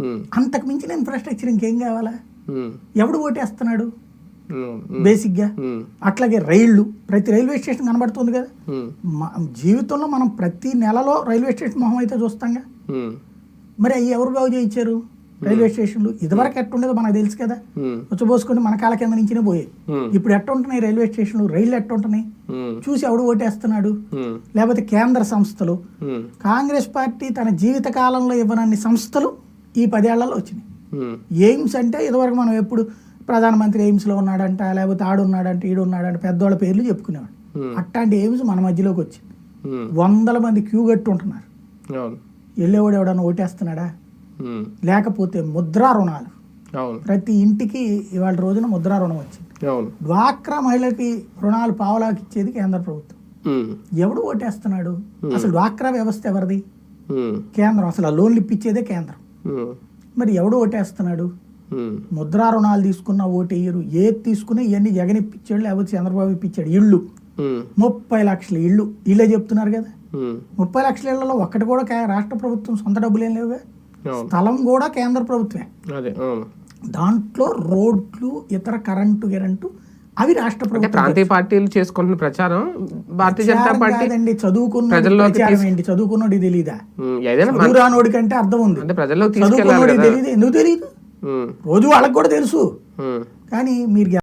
ఉమ్, అంతకు మించిన ఇన్ఫ్రాస్ట్రక్చర్ ఇంకేం కావాలా? ఎవడు ఓటేస్తున్నాడు? బేసిక్గా అట్లాగే రైళ్ళు ప్రతి రైల్వే స్టేషన్ కనబడుతుంది కదా. జీవితంలో మనం ప్రతి నెలలో రైల్వే స్టేషన్ మొహం అయితే చూస్తాంగా. మరి అవి ఎవరు బాగు చేయించారు? రైల్వే స్టేషన్లు ఇదివరకు ఎట్టుండేదో మనకు తెలుసు కదా. ఉమ్, వచ్చబోసుకొని మన కాళ్ళ కింద నుంచినే పోయాయి ఇప్పుడు ఎట్ట ఉంటున్నాయి రైల్వే స్టేషన్లు? రైళ్ళు ఎట్ట ఉంటున్నాయి ఉమ్, చూసి ఎవడు ఓటేస్తున్నాడు? లేకపోతే కేంద్ర సంస్థలు? కాంగ్రెస్ పార్టీ తన జీవిత కాలంలో ఇవ్వనన్ని సంస్థలు ఈ పదేళ్ళలో వచ్చినాయి. ఎయిమ్స్ అంటే ఇదివరకు మనం ఎప్పుడు ప్రధానమంత్రి ఎయిమ్స్లో ఉన్నాడంట లేకపోతే ఆడున్నాడంట ఈడున్నాడంట పెద్దోళ్ళ పేర్లు చెప్పుకునేవాడు. అట్లాంటి ఎయిమ్స్ మన మధ్యలోకి వచ్చింది. వందల మంది క్యూ కట్టి ఉంటున్నారు వెళ్ళేవాడు ఎవడన్నా ఓటేస్తున్నాడా? లేకపోతే ముద్రా రుణాలు. ప్రతి ఇంటికి ఇవాళ రోజున ముద్రా రుణం వచ్చింది. డ్వాక్రా మహిళకి రుణాలు పావలాకి ఇచ్చేది కేంద్ర ప్రభుత్వం. ఉమ్, ఎవడు ఓటేస్తున్నాడు? అసలు డ్వాక్రా వ్యవస్థ ఎవరిది? కేంద్రం. అసలు ఆ లోన్లు ఇప్పించేదే కేంద్రం. మరి ఎవడు ఓటేస్తున్నాడు? ముద్రా రుణాలు తీసుకున్న ఓటేయరు. ఏది తీసుకున్నా ఇవన్నీ జగన్ ఇప్పించాడు లేకపోతే చంద్రబాబు ఇప్పించాడు ఇళ్ళు. ముప్పై లక్షల ఇళ్ళు. ఇళ్ళే చెప్తున్నారు కదా. ముప్పై లక్షల ఇళ్ళలో ఒక్కటి కూడా రాష్ట్ర ప్రభుత్వం సొంత డబ్బులు ఏం లేవుగా? స్థలం కూడా కేంద్ర ప్రభుత్వమే. దాంట్లో రోడ్లు ఇతర కరెంటు గిరంటు అవి రాష్ట్ర ప్రభుత్వం ప్రాంతీయ పార్టీలు చేసుకుంటున్న ప్రచారం భారతీయ జనతా పార్టీ కాదండి చదువుకున్న ఏంటి? చదువుకున్నోడి చదువు రానోడి కంటే అర్థం ఉంది. అంటే కదా. తెలియదు ఎందుకు తెలియదు రోజు వాళ్ళకి కూడా తెలుసు. కానీ మీరు